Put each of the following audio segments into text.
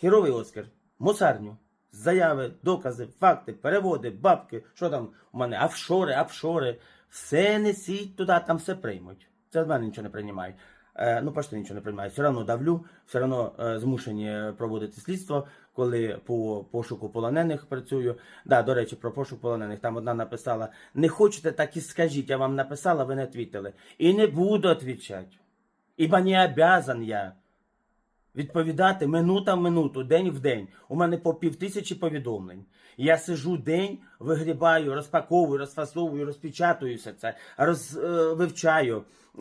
Херовий Оскар, мусарню, заяви, докази, факти, переводи, бабки, що там у мене, офшори, офшори. Все несіть туди, там все приймуть. Це з мене нічого не приймають. Е, ну, почти нічого не приймають. Все одно давлю, все одно е, змушені проводити слідство, коли по пошуку полонених працюю. Да, до речі, про пошук полонених. Там одна написала: не хочете, так і скажіть. Я вам написала, ви не відповіли. І не буду відповідати. Ібо не обязан я відповідати минута в минуту, день в день. У мене по півтисячі повідомлень. Я сижу день, вигрібаю, розпаковую, розфасовую, розпечатую все це, роз, е,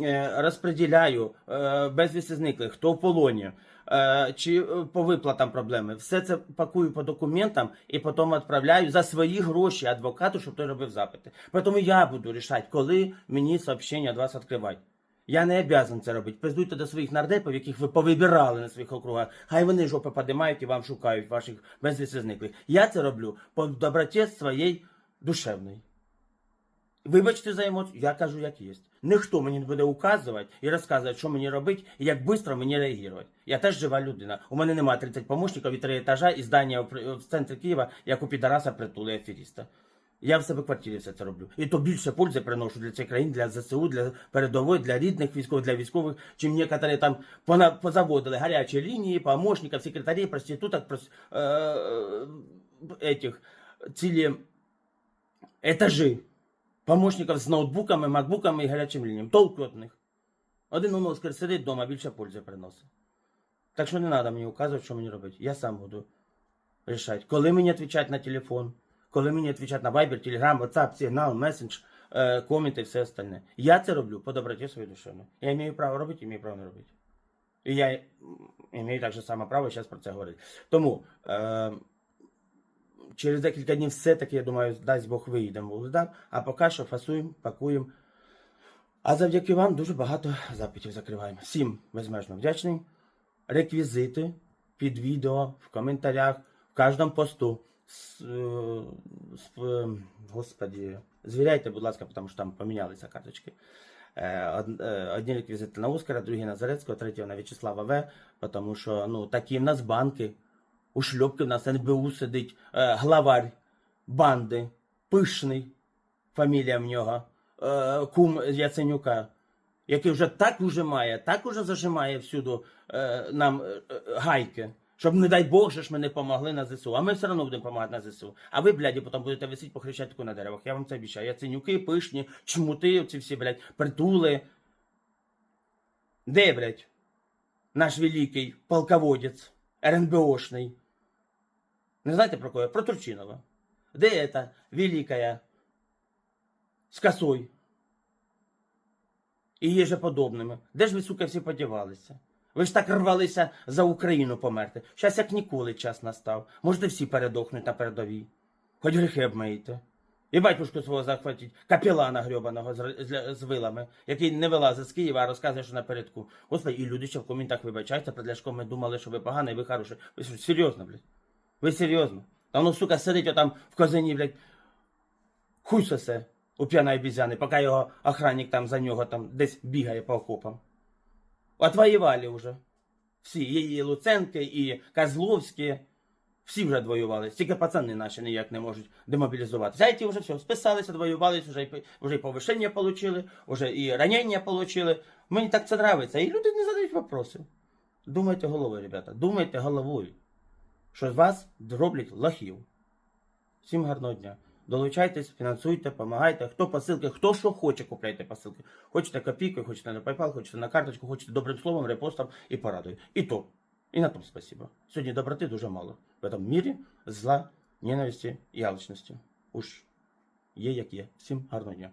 е, розподіляю е, безвісти зниклих, хто в полоні. е, Чи е, по виплатам проблеми, все це пакую по документам і потім відправляю за свої гроші адвокату, щоб той робив запити. Тому я буду рішати, коли мені сообщення вас відкривати. Я не обязан це робити. Пиздуйте до своїх нардепів, яких ви повибирали на своїх округах. Хай вони жопи подимають і вам шукають ваших безвісти зниклих. Я це роблю по доброті своєї душевної. Вибачте за емоцію, я кажу, як є. Ніхто мені не буде указувати і розказувати, що мені робити і як швидко мені реагувати. Я теж жива людина. У мене немає 30 помощників і три етажа і здання в центрі Києва, як у підараса притули аферіста. Я в себе в квартирі все це роблю. І то більше пользи приношу для цієї країни, для ЗСУ, для передової, для рідних військових, для військових, чим некоторі там позаводили гарячі лінії, помощників, секретарів, проституток, прос, е, этих, цілі етажі помощників з ноутбуками, макбуками і гарячим лініям. Толку від них. Один у Оскар сидить вдома, більше пользи приносить. Так що не треба мені указувати, що мені робити. Я сам буду рішати, коли мені відповідати на телефон, коли мені відповідати на Viber, Telegram, WhatsApp, сигнал, месендж, е, коменти і все остальне. Я це роблю по доброті своєї душевної. Я маю право робити і маю право не робити. І я маю так же саме право зараз про це говорити. Тому е, через декілька днів все-таки, я думаю, дасть Бог виїдемо в Вугледар, а поки що фасуємо, пакуємо. А завдяки вам дуже багато запитів закриваємо. Всім безмежно вдячний. Реквізити під відео, в коментарях, в кожному посту. С, е, господі, звіряйте, будь ласка, тому що там помінялися карточки. Е, Одні реквізити на Оскара, другі на Зарецького, третього на В'ячеслава В. Тому що ну, такі в нас банки. У шльопки в нас НБУ сидить главарь банди, пишний, фамілія в нього, кум Яценюка, який вже так ужимає, так уже зажимає всюди е, нам е, е, гайки. Щоб, не дай Бог, же ж ми не помогли на ЗСУ. А ми все одно будемо допомагати на ЗСУ. А ви, бляді, потім будете висіти по хрещатику на деревах. Я вам це обіцяю. Яценюки, пишні, чмути, ці всі, блядь, притули. Де, блядь, наш великий полководець, РНБОшний? Не знаєте про кого? Про Турчинова. Де эта великая з косой? І їй же подобними. Де ж ви, сука, всі подівалися? Ви ж так рвалися за Україну померти. Щас як ніколи час настав. Можете всі передохнути на передовій. Хоч гріхи обмийте. І батюшку свого захватіть, капелана грьобаного з, з, вилами, який не вилазить з Києва, а розказує, що напередку. Господи, і люди ще в коментах вибачаються, перед Ляшком ми думали, що ви поганий, ви хороший. Ви що, серйозно, блядь? Ви серйозно? Та воно, сука, сидить отам в козині, блядь, хуй сосе у п'яної обізяни, поки його охранник там за нього там десь бігає по окопам. Отвоювали вже. Всі, і Луценки, і Козловські, всі вже воювали. Тільки пацани наші ніяк не можуть демобілізуватися. А ті вже все, списалися, воювалися, вже, вже і повишення отримали, вже і ранення отримали. Мені так це нравиться. І люди не задають вопросів. Думайте головою, ребята, думайте головою, що вас роблять лохів. Всім гарного дня. Долучайтесь, фінансуйте, допомагайте. Хто посилки, хто що хоче, купляйте посилки. Хочете копійкою, хочете на PayPal, хочете на карточку, хочете добрим словом, репостом і порадою. І то. І на тому спасибо. Сьогодні доброти дуже мало. В этом мірі зла, ненависті і алчності. Уж є як є. Всім гарного дня.